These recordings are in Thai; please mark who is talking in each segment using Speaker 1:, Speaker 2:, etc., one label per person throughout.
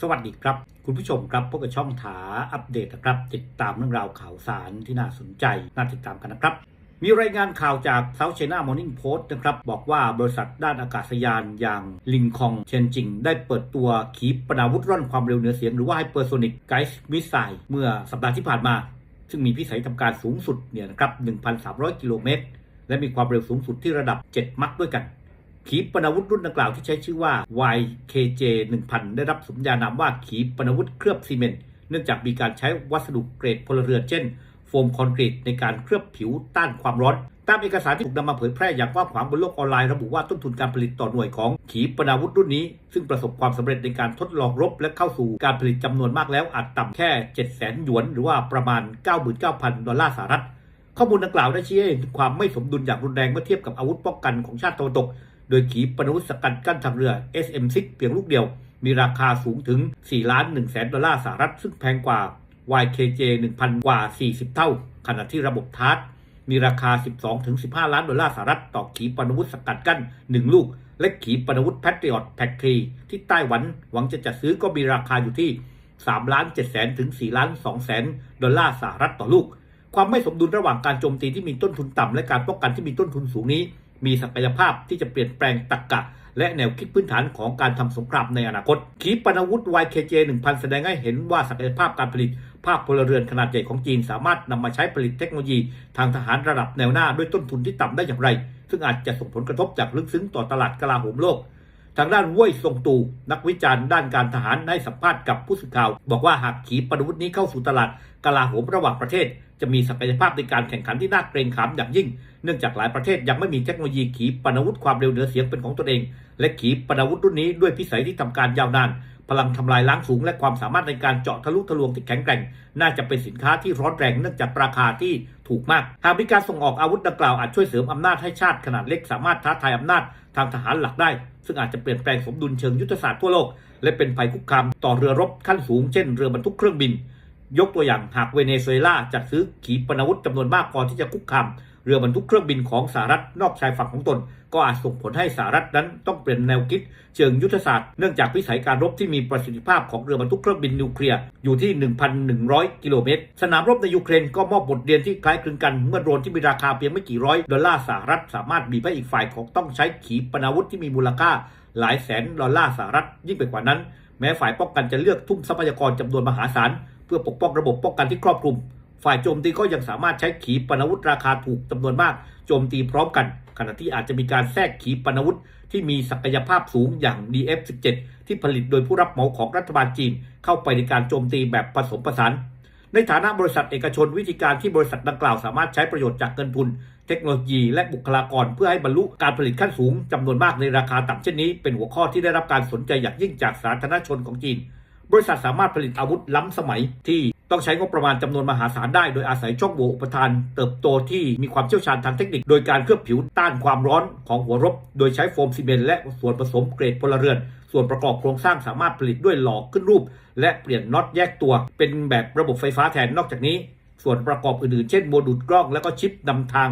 Speaker 1: สวัสดีครับ คุณผู้ชมครับพบกับช่องถาอัปเดตนะครับ ติดตามเรื่องราวข่าวสารที่น่าสนใจ น่าติดตามกันนะครับ มีรายงานข่าวจาก South China Morning Post นะครับ บอกว่าบริษัทด้านอากาศยานอย่างลิงคองเชนจิง ได้เปิดตัวขีปนาวุธร่อนความเร็วเหนือเสียงหรือว่า Hypersonic Guided Missile เมื่อสัปดาห์ที่ผ่านมา ซึ่งมีพิสัยทำการสูงสุดเนี่ยนะครับ 1,300 กิโลเมตร และมีความเร็วสูงสุดที่ระดับ 7 มัคด้วยกัน ขีปนาวุธรุ่นดังกล่าวที่ใช้ชื่อว่า YKJ 1000 ได้รับสมญานามว่าขีปนาวุธเคลือบซีเมนต์เนื่องจากมีการใช้วัสดุเกรดพลเรือนเช่น โฟมคอนกรีตในการเคลือบผิวต้านความร้อน ตามเอกสารที่ถูกนำมาเผยแพร่อย่างกว้างขวางบนโลกออนไลน์ระบุว่าต้นทุนการผลิตต่อหน่วยของขีปนาวุธรุ่นนี้ ซึ่งประสบความสำเร็จในการทดลองรบ และเข้าสู่การผลิตจำนวนมากแล้วอาจต่ำแค่ 700,000หยวน หรือว่าประมาณ 99,000 ดอลลาร์สหรัฐข้อมูลดังกล่าวได้ชี้ให้เห็นถึงความไม่สมดุลอย่างรุนแรงเมื่อเทียบกับอาวุธป้องกันของชาติตะวันตก โดยขีปนาวุธสกัดกั้นทางเรือ SM6 เพียงลูกเดียว มีราคาสูงถึง 4 ล้าน1แสนดอลลาร์สหรัฐ ซึ่งแพงกว่า YKJ 1000 กว่า 40 เท่า ขณะที่ระบบทาร์ตมีราคา 12ถึง15 ล้านดอลลาร์สหรัฐ ต่อขีปนาวุธสกัดกั้น 1 ลูก และขีปนาวุธ Patriot p a c 3ที่ไต้หวันหวังจะจัดซื้อก็มีราคาอยู่ที่3ล้าน7แสนถึง4ล้าน2แสนดอลลาร์สหรัฐต่อลูก ความไม่สมดุลระหว่างการโจมตีที่มีต้นทุนต่ำและการป้องกันที่มีต้นทุนสูงนี้มีศักยภาพที่จะเปลี่ยนแปลงตรรกะ และแนวคิดพื้นฐานของการทำสงครามในอนาคต ขีปนาวุธ YKJ 1000 แสดงให้เห็นว่าศักยภาพการผลิตภาคพลเรือนขนาดใหญ่ของจีนสามารถนำมาใช้ผลิตเทคโนโลยี ทางทหารระดับแนวหน้าด้วยต้นทุนที่ต่ำได้อย่างไร ซึ่งอาจจะส่งผลกระทบจากลึกซึ้งต่อตลาดกลาโหมโลก ทางด้านว่ยซงตู นักวิจารณ์ด้านการทหารได้สัมภาษณ์กับผู้สื่อข่าว บอกว่าหากขีปนาวุธนี้เข้าสู่ตลาดกลาโหมระหว่างประเทศ จะมีศักยภาพในการแข่งขันที่น่าเกรงขามอย่างยิ่ง เนื่องจากหลายประเทศยังไม่มีเทคโนโลยีขีปนาวุธความเร็วเหนือเสียงเป็นของตนเอง และขีปนาวุธรุ่นนี้ด้วยพิสัยที่ทำการยาวนาน พลังทำลายล้างสูง และความสามารถในการเจาะทะลุทะลวงที่แข็งแกร่ง น่าจะเป็นสินค้าที่ร้อนแรงเนื่องจากราคาที่ถูกมากหากมีการส่งออกอาวุธดังกล่าวอาจช่วยเสริมอำนาจให้ชาติขนาดเล็กสามารถท้าทายอำนาจทางทหารหลักได้ ซึ่งอาจจะเปลี่ยนแปลงสมดุลเชิงยุทธศาสตร์ทั่วโลก และเป็นภัยคุกคามต่อเรือรบขั้นสูงเช่นเรือบรรทุกเครื่องบิน ยกตัวอย่างหากเวเนซุเอลาจัดซื้อขีปนาวุธจำนวนมากพอที่จะคุกคาม เรือบรรทุกเครื่องบินของสหรัฐนอกชายฝั่งของตน ก็อาจส่งผลให้สหรัฐนั้นต้องเปลี่ยนแนวคิด เชิงยุทธศาสตร์เนื่องจากวิสัยการรบที่มีประสิทธิภาพของเรือบรรทุกเครื่องบินนิวเคลียร์อยู่ที่ 1,100 กิโลเมตร สนามรบในยูเครนก็มอบบทเรียนที่คล้ายคลึงกันเมื่อโดรนที่มีราคาเพียงไม่กี่ร้อยดอลลาร์สหรัฐสามารถบีบให้อีกฝ่ายของต้องใช้ขีปนาวุธที่มีมูลค่าหลายแสนดอลลาร์สหรัฐยิ่งไปกว่านั้น แม้ฝ่ายป้องกันจะเลือกทุ่มทรัพยากรจำนวนมหาศาลเพื่อปกป้องระบบป้องกันที่ครอบคลุม ฝ่ายโจมตีก็ยังสามารถใช้ขีปนาวุธราคาถูกจำนวนมากโจมตีพร้อมกัน ขณะที่อาจจะมีการแทรกขีปนาวุธที่มีศักยภาพสูงอย่าง DF-17 ที่ผลิตโดยผู้รับเหมาของรัฐบาลจีน เข้าไปในการโจมตีแบบผสมผสานในฐานะบริษัทเอกชนวิธีการที่บริษัทดังกล่าวสามารถใช้ประโยชน์จากเงินทุน เทคโนโลยีและบุคลากรเพื่อให้บรรลุการผลิตขั้นสูงจำนวนมากในราคาต่ำเช่นนี้ เป็นหัวข้อที่ได้รับการสนใจอย่างยิ่งจากสาธารณชนของจีน บริษัทสามารถผลิตอาวุธล้ำสมัยที่ ต้องใช้งบประมาณจำนวนมหาศาลได้โดยอาศัยช่องโหว่อุปทาน เติบโตที่มีความเชี่ยวชาญทางเทคนิค โดยการเคลือบผิวต้านความร้อนของหัวรบ โดยใช้โฟมซีเมนต์และส่วนผสมเกรดพลเรือน ส่วนประกอบโครงสร้างสามารถผลิตด้วยหลอกขึ้นรูป และเปลี่ยนน็อตแยกตัว เป็นแบบระบบไฟฟ้าแทนนอกจากนี้ ส่วนประกอบอื่นๆ เช่นโมดูลกล้องและก็ชิปนำทาง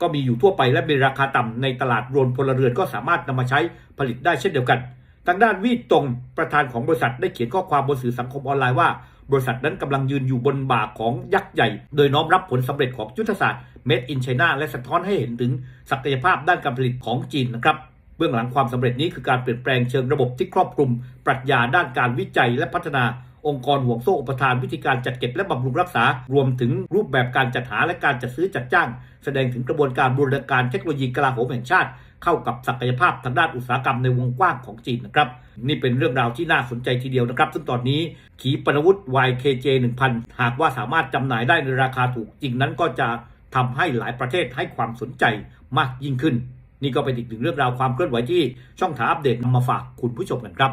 Speaker 1: ก็มีอยู่ทั่วไปและมีราคาต่ำในตลาดโดรนพลเรือนก็สามารถนำมาใช้ผลิตได้เช่นเดียวกันทางด้านวีตรงประธานของบริษัทได้เขียนข้อความบนสื่อสังคมออนไลน์ว่า บริษัทนั้นกำลังยืนอยู่บนบ่าของยักษ์ใหญ่ โดยน้อมรับผลสำเร็จของยุทธศาสตร์ Made in China และสะท้อนให้เห็นถึงศักยภาพด้านการผลิตของจีนนะครับเบื้องหลังความสำเร็จนี้คือการเปลี่ยนแปลงเชิงระบบที่ครอบคลุม ปรัชญาด้านการวิจัยและพัฒนาองค์กรห่วงโซ่อุปทานวิธีการจัดเก็บและบำรุงรักษา รวมถึงรูปแบบการจัดหาและการจัดซื้อจัดจ้าง แสดงถึงกระบวนการบูรณาการเทคโนโลยีกลาโหมแห่งชาติ เข้ากับศักยภาพทางด้านอุตสาหกรรมในวงกว้างของจีนนะครับ นี่เป็นเรื่องราวที่น่าสนใจทีเดียวนะครับ ซึ่งตอนนี้ขีปนาวุธ YKJ 1000 หากว่าสามารถจำหน่ายได้ในราคาถูกจริงนั้นก็จะทำให้หลายประเทศให้ความสนใจมากยิ่งขึ้น นี่ก็เป็นอีกหนึ่งเรื่องราวความเคลื่อนไหวที่ช่องถาอัปเดตนำมาฝากคุณผู้ชมกันครับ